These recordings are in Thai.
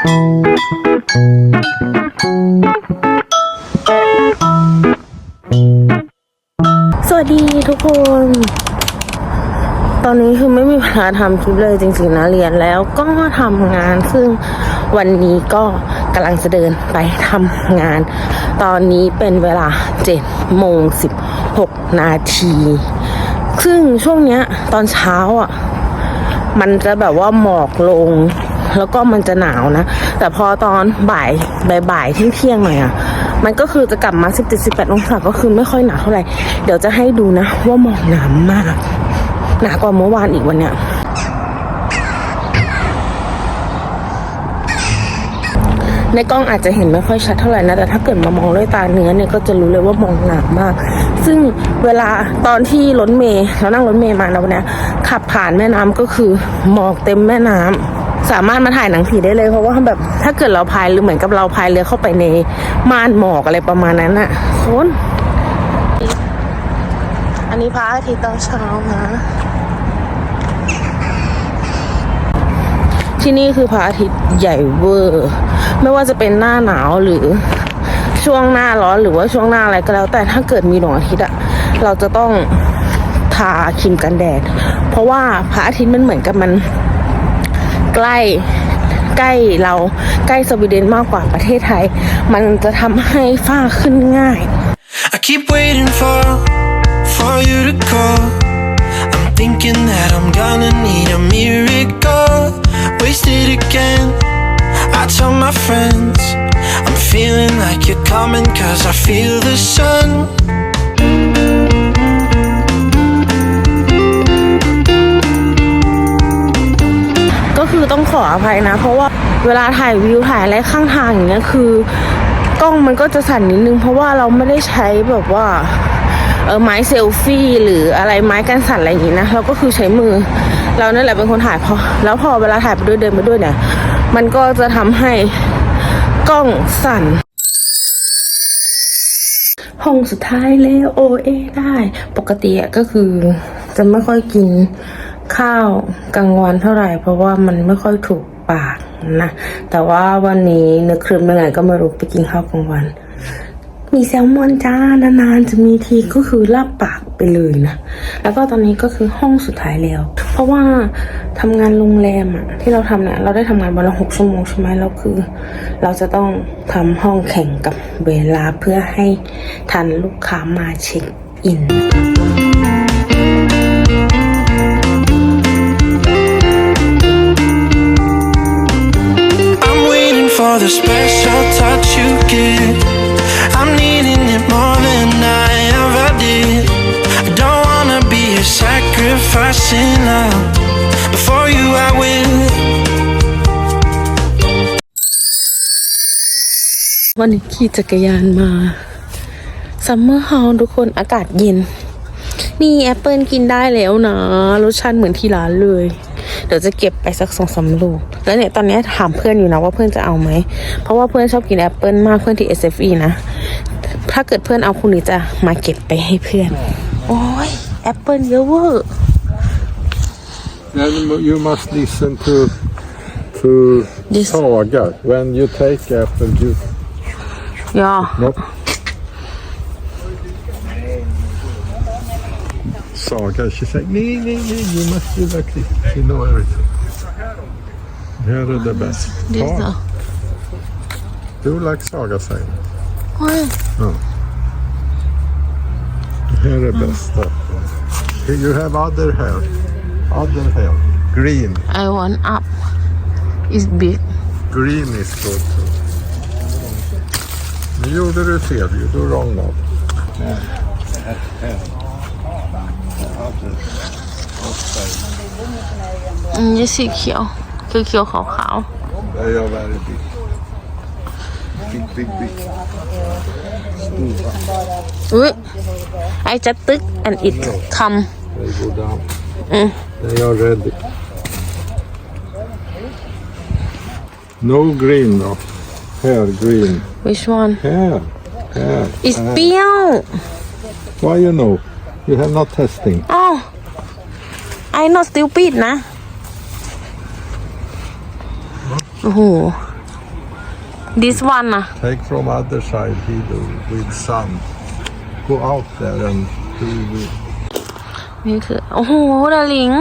สวัสดีทุกคน ตอนนี้คือไม่มีเวลาทำคลิปเลยจริงๆนะเรียนแล้วก็ทำงานซึ่งวันนี้ก็กำลังจะเดินไปทำงาน ตอนนี้เป็นเวลา7โมง16 นาที ซึ่งช่วงเนี้ยตอนเช้าอะ มันจะแบบว่าหมอกลง แล้วก็มันจะหนาวนะ แต่พอตอนบ่ายบ่ายบ่ายเที่ยงๆหน่อยอะ่ะมันก็คือจะกลับมา 17 18 องศาก็คือไม่ค่อยหนาวเท่าไหร่ เดี๋ยวจะให้ดูนะ ว่าหมอกหนามมาก หนากว่าเมื่อวานอีกวันเนี้ยในกล้องอาจจะเห็นไม่ค่อยชัดเท่าไหร่นะ แต่ถ้าเกิดมามองด้วยตาเนื้อเนี่ยก็จะรู้เลยว่ามองหนามาก ซึ่งเวลาตอนที่รถเมย์เรานั่งรถเมย์มาแล้วเนี่ยขับผ่านแม่น้ำก็คือหมอกเต็มแม่น้ำ สามารถมาถ่ายหนังผีได้เลย เพราะว่าแบบถ้าเกิดเราพายหรือเหมือนกับเราพายเรือเข้าไปในม่านหมอกอะไรประมาณนั้นอะคนอันนี้พระอาทิตย์ตอนเช้านะที่นี่คือพระอาทิตย์ใหญ่เวอร์ ไม่ว่าจะเป็นหน้าหนาวหรือช่วงหน้าร้อนหรือว่าช่วงหน้าอะไรก็แล้ว แต่ถ้าเกิดมีดวงอาทิตย์อะเราจะต้องทาครีมกันแดด เพราะว่าพระอาทิตย์มันเหมือนกับมัน ใกล้ใกล้เราใกล้สวีเดนมากกว่าประเทศไทย มันจะทำให้ฝ้าขึ้นง่าย I keep waiting for, for you to call. I'm thinking that I'm gonna need a miracle. Wasted again. I tell my friends, I'm feeling like you're coming cause I feel the sun. คือต้องขออภัยนะ เพราะว่าเวลาถ่ายวิวถ่ายอะไรข้างทางอย่างเงี้ยคือกล้องมันก็จะสั่นนิดนึง เพราะว่าเราไม่ได้ใช้แบบว่าเออไม้เซลฟี่หรืออะไรไม้กันสั่นอะไรอย่างงี้นะเราก็คือใช้มือ เรานั่นแหละเป็นคนถ่ายพอแล้วพอเวลาถ่ายไปด้วยเดินไปด้วยเนี่ย มันก็จะทำให้กล้องสั่นห้องสุดท้ายแล้วโอเอได้ ปกติอะก็คือจะไม่ค่อยกิน ข้าวกลางวันเท่าไหร่ เพราะว่ามันไม่ค่อยถูกปากนะแต่ว่าวันนี้นึกครึมยังไงก็ไม่รู้ไปกินข้าวกลางวัน มีแซลมอนจ้านานๆจะมีทีก็คือลาบปากไปเลยนะแล้วก็ตอนนี้ก็คือห้องสุดท้ายแล้ว เพราะว่าทำงานโรงแรมอะที่เราทำเนี่ยเราได้ทำงานวันละหกชั่วโมงใช่ไหมแล้วคือ เราจะต้องทำห้องแข่งกับเวลาเพื่อให้ทันลูกค้ามาเช็คอิน I'm waiting for the special touch you give. I'm needing it more than I ever did. I don't wanna be a sacrifice in love. Before you, I will. วันนี้ขี่จักรยานมาซัมเมอร์เฮาทุกคนอากาศเย็น นี่แอปเปิลกินได้แล้วนะ รสชาติเหมือนที่ร้านเลย เดี๋ยวจะเก็บไปสักสองสามลูก แล้วเนี่ยตอนนี้ถามเพื่อนอยู่นะว่าเพื่อนจะเอาไหม เพราะว่าเพื่อนชอบกินแอปเปิลมากเพื่อนที่ SFE นะ ถ้าเกิดเพื่อนเอาคุณนี้จะมาเก็บไปให้เพื่อน โอ้ยแอปเปิลเยอะเวอร์ Then you must listen to to This- saga when you take apple juice. ยอ No. Saga, she said, nee, nee, nee, you must do like this. You know everything. Here are the best. ดิสเหรอ Do like Saga saying. โอ้ย Here are the best stuff. Here You have other hair. Other hair. Green. I want up is big Green is good too. Nu gjorde du fel ju. Du wrong now. อืมนี่สีเขียวคือเขียวขาว They are very big. Big, big, big. ๆอุ้ยไอจะตึก and it come They go down. They are ready. No green though. Here, green. which one Here. Here. is Here. เปรี้ยว Why you know? You have not testing. อ๋ อ I not stupid นะ โอ้โห this one นะ Take from other side he do with sun. Go out there and do with. นี่คือ โอ้โหดาลิง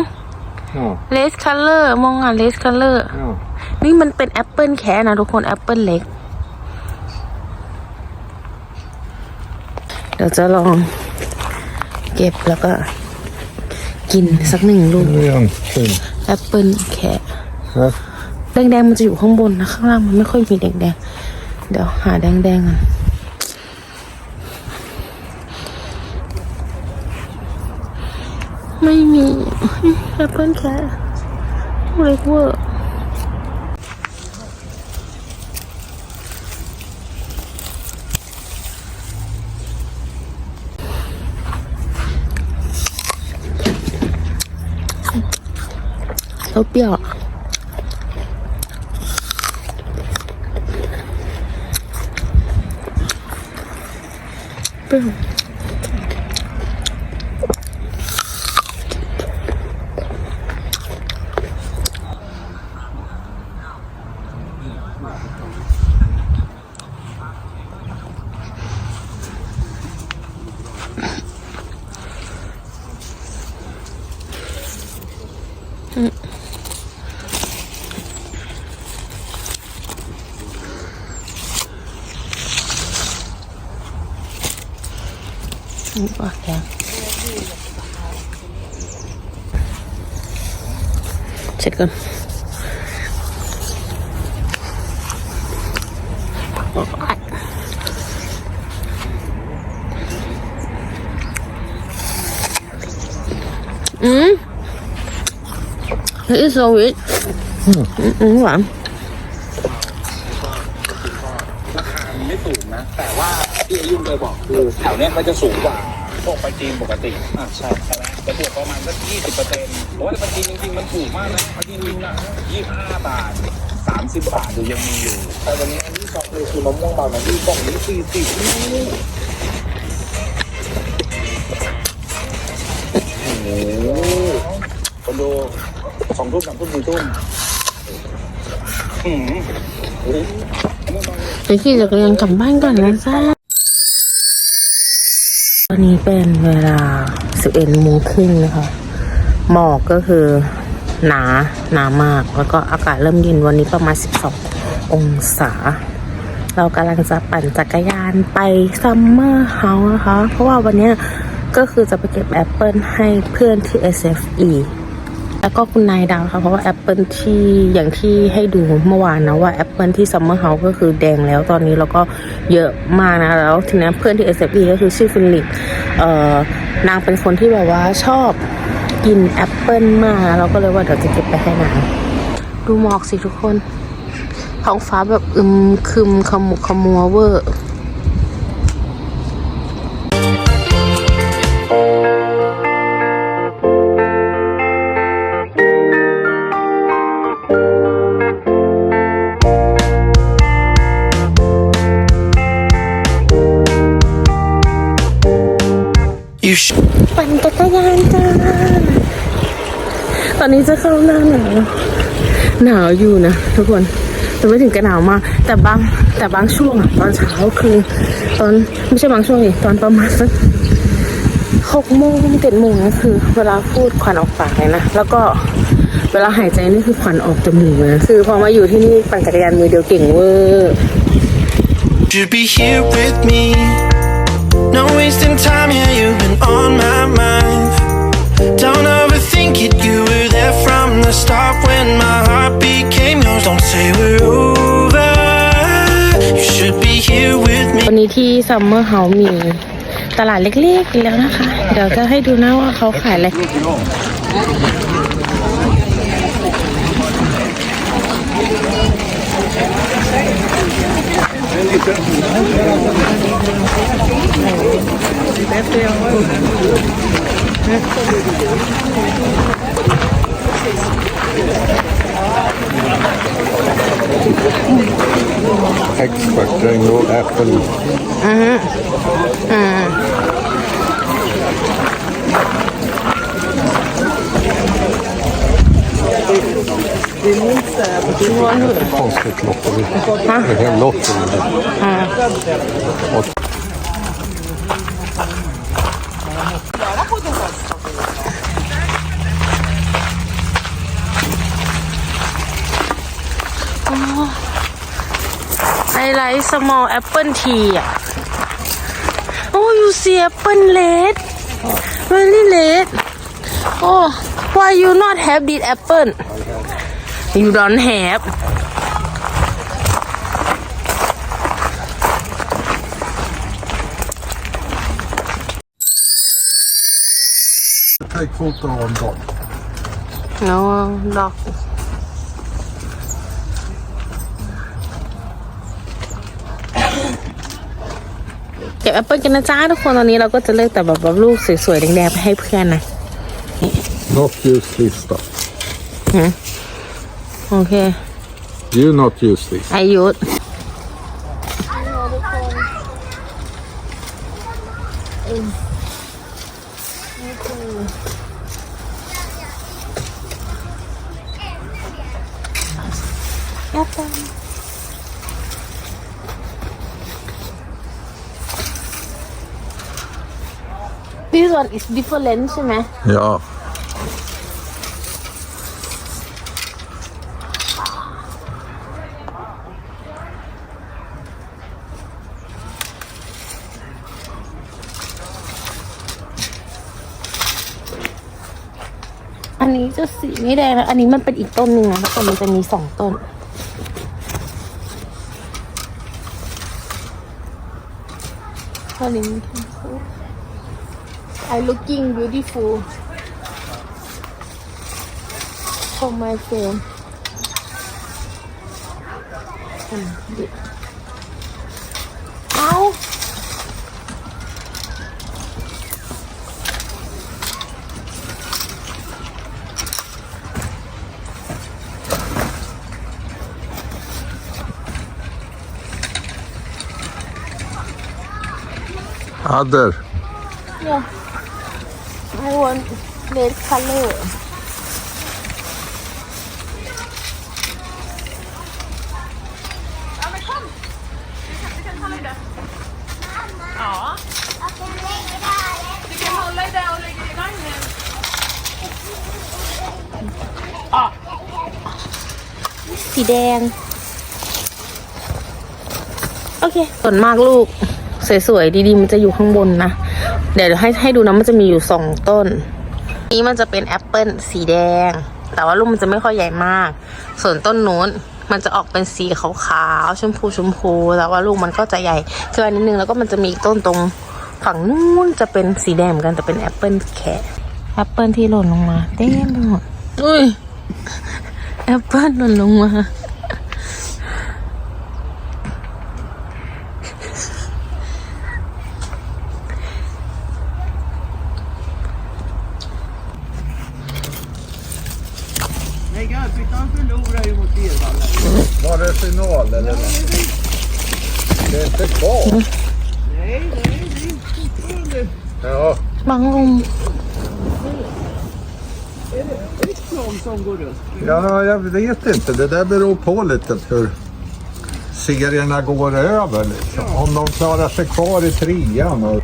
Oh, เลสคัลเลอร์มองอะเลสคัลเลอร์ yeah. นี่มันเป็นแอปเปิลแค่นะทุกคนแอปเปิลเล็ก เดี๋ยวจะลองเก็บแล้วก็ กินสักหนึ่งลูก Young thing. แอปเปิลแค่ Huh? แดงๆมันจะอยู่ข้างบนนะ ข้างล่างมันไม่ค่อยมีแดงๆ เดี๋ยวหาแดงๆกันไม่มีแอปเปิลแค่เล็กเวอร์ แล้วเปรี้ยวเปรี้ยว นี่ปากแดงเช็ดก่อนอืม It's so sweet อืมหวาน ราคามันไม่สูงนะ แต่ว่าที่อายุ เคยบอกคือแถวเนี้ยเขาจะสูงกว่าพวกปลาจีนปกติอ่าใช่ใช่ไหมจะบวกประมาณสักยี่สิบเปอร์เซ็นต์เพราะว่าปลาจีนจริงๆมันถูกมากนะปลาจีนจริงๆนะยี่สิบห้าบาทสามสิบบาทดูยังมีอยู่ แต่วันนี้อันที่สองเลยคือมะม่วงเบานะที่กล่องนี้สี่สิบโอ้โหคนดูสองทุ่มสามทุ่มสี่ทุ่มอืมโอ้โหมะม่วงเบาไปขี่จักรยานกลับบ้านก่อนนะจ้า ตอนนี้เป็นเวลา 11โมงครึ่งนะคะ หมอกก็คือหนาหนามาก แล้วก็อากาศเริ่มเย็นวันนี้ประมาณ 12 องศา เรากำลังจะปั่นจักรยานไปซัมเมอร์เฮาส์นะคะ เพราะว่าวันนี้ก็คือจะไปเก็บแอปเปิลให้เพื่อนที่ SFE แล้วก็คุณนายดาวค่ะเพราะว่าแอปเปิลที่อย่างที่ให้ดูเมื่อวานนะว่าแอปเปิลที่ซัมเมอร์เฮาส์ก็คือแดงแล้วตอนนี้แล้วก็เยอะมากนะแล้วทีนี้เพื่อนที่ s อ e ก็คือชื่อฟิลิปเอ่อนางเป็นคนที่แบบว่าชอบกินแอปเปิลมากเราก็เลยว่าเดี๋ยวจะเก็บไปให้นางดูหมอกสิทุกคนท้องฟ้าแบบอึมครึมขมุกขมัวเวอร์ You should. ปั่นจักรยานจ้า ตอนนี้จะเข้าหน้าหนาวหนาวอยู่นะทุกคนแต่ไม่ถึงกับหนาวมากแต่บางแต่บางช่วงอะตอนเช้าคือ ตอนไม่ใช่บางช่วงนี่ตอนประมาณสักหกโมงเจ็ดโมงนะคือ เวลาพูดควันออกปากเลยนะแล้วก็เวลาหายใจนี่คือควันออกจมูกเลยนะคือพอมาอยู่ที่นี่ปั่นจักรยานมือเดียวเก่งเวอร์ Should be here with me. No wasting time, yeah, you've been on my mind. Don't overthink it, you were there from the start when my heart became yours. Don't say we're over. You should be here with me. วันนี้ที่ซัมเมอร์เฮามีตลาดเล็กๆแล้วนะคะ เดี๋ยวจะให้ดูนะว่าเขาขายอะไร Expert, Expecting no apple. Uh -huh. Uh. Konstigt lotteri. Det är de. ไฮไลท์ small apple tea อะโอ้ you see apple red very red oh why you not have this apple you don't have take photo on dog. no dog ก็บแอปเปิลกันนะจ้าทุกคนตอนนี้เราก็จะเลือกแต่แบบว่าลูกสวยๆแดงๆไปให้เพื่อนนะ Not use this stuff. โอเค You not use this. อายุธแอปเปิล This one is different ใช่ไหม Ja. อันนี้จะสีไม่แดงนะ อันนี้มันเป็นอีกต้นหนึ่งนะแต่มันจะมีสองต้นอัน นี้มันทั้งคู่ I looking beautiful for my friend อืมดิเอา Other. Yeah. I want red color. สีแดง โอเคส่วนมากลูก สวยๆ ดีๆ มันจะอยู่ข้างบนนะ เดี๋ยวให้ให้ดูนะมันจะมีอยู่สองต้น นี้มันจะเป็นแอปเปิลสีแดง แต่ว่าลูกมันจะไม่ค่อยใหญ่มาก ส่วนต้นนู้นมันจะออกเป็นสีขาวๆชมพูชมพูแต่ว่าลูกมันก็จะใหญ่ขึ้นมานิดนึงแล้วก็มันจะมีอีกต้นตรงฝั่งนู้นจะเป็นสีแดงเหมือนกันแต่เป็นแอปเปิลแค่แอปเปิลที่หล่นลงมาเต็มไปหมดอุ้ยแอปเปิลหล่นลงมา någonting. Nej, nej, nej. Fortfarande. Ja. gånger. Är det någon som går runt? Ja, jag vet inte. Det där beror på lite hur serierna går över. Liksom. Om de klarar sig kvar i trean. Och...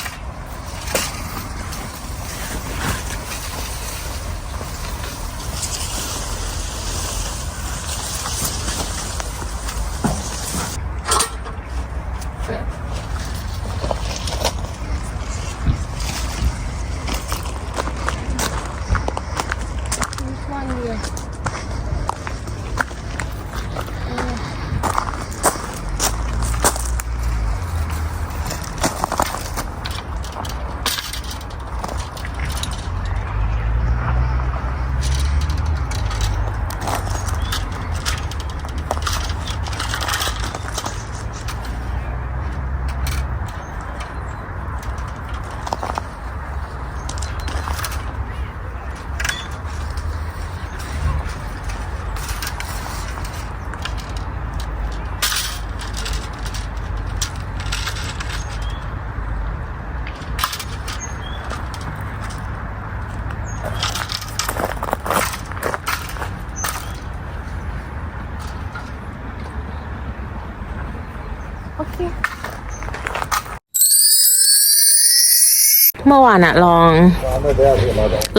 เมื่อวานอะลอง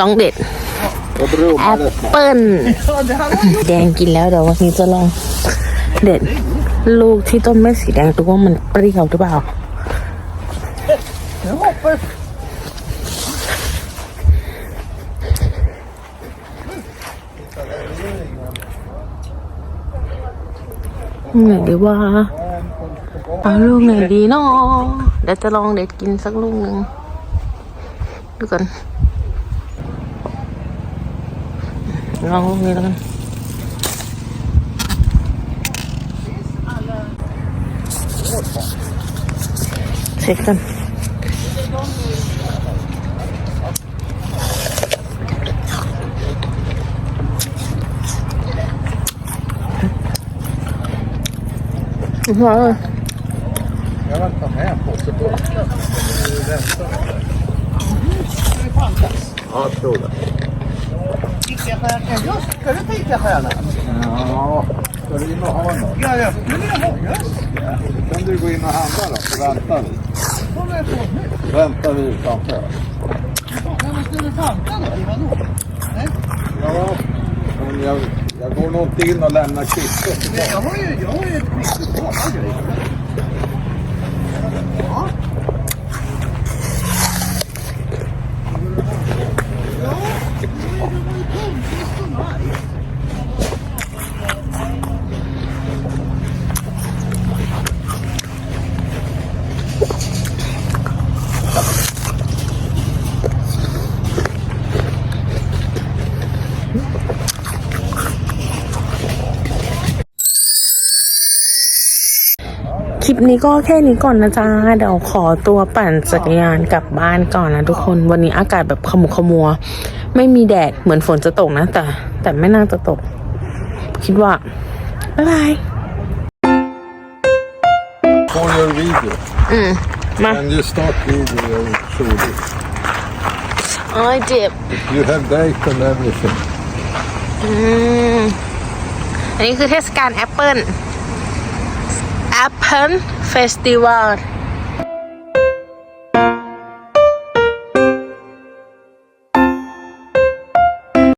ลองเด็ดแอปเปิ้ลแดงกินแล้วเดี๋ยววันนี้จะลองเด็ด ลูกที่ต้นเม็ดสีแดงตัวว่ามันเปรี้ยวหรือเปล่าไหนดีว่าเอาลูกไหนดีเนาะเดี๋ยวจะลองเด็ดกินสักลูกหนึ่ง ดูกันลองลูกนี้แล้วกันเช็คกันอื้อหือ Ja, jag tror det. Ska du ta Ica-stjärna? Ja, ska du in och ha något? Ja, jag skulle vilja ha. Just det. Kan du gå in och handla då, så väntar vi. Väntar vi utanför. Ja, men ska du Fanta då? eller Vadå? Nej, Ja, men jag, jag går nog inte in och lämnar kvittot. nej, jag har ju, jag har ju ett kvitto på นี้ก็แค่นี้ก่อนนะจ๊ะเดี๋ยวขอตัวปั่นจักรยานกลับบ้านก่อนนะทุกคนวันนี้อากาศแบบขมุกขมัว ไม่มีแดดเหมือนฝนจะตกนะ แต่ แต่ไม่น่าจะตก คิดว่า บ๊ายบาย On your video. อืม มา When you start video, I will show you. โอ้ยเจ็บ You have date and everything. อืม อันนี้คือเทศกาลแอปเปิล แอ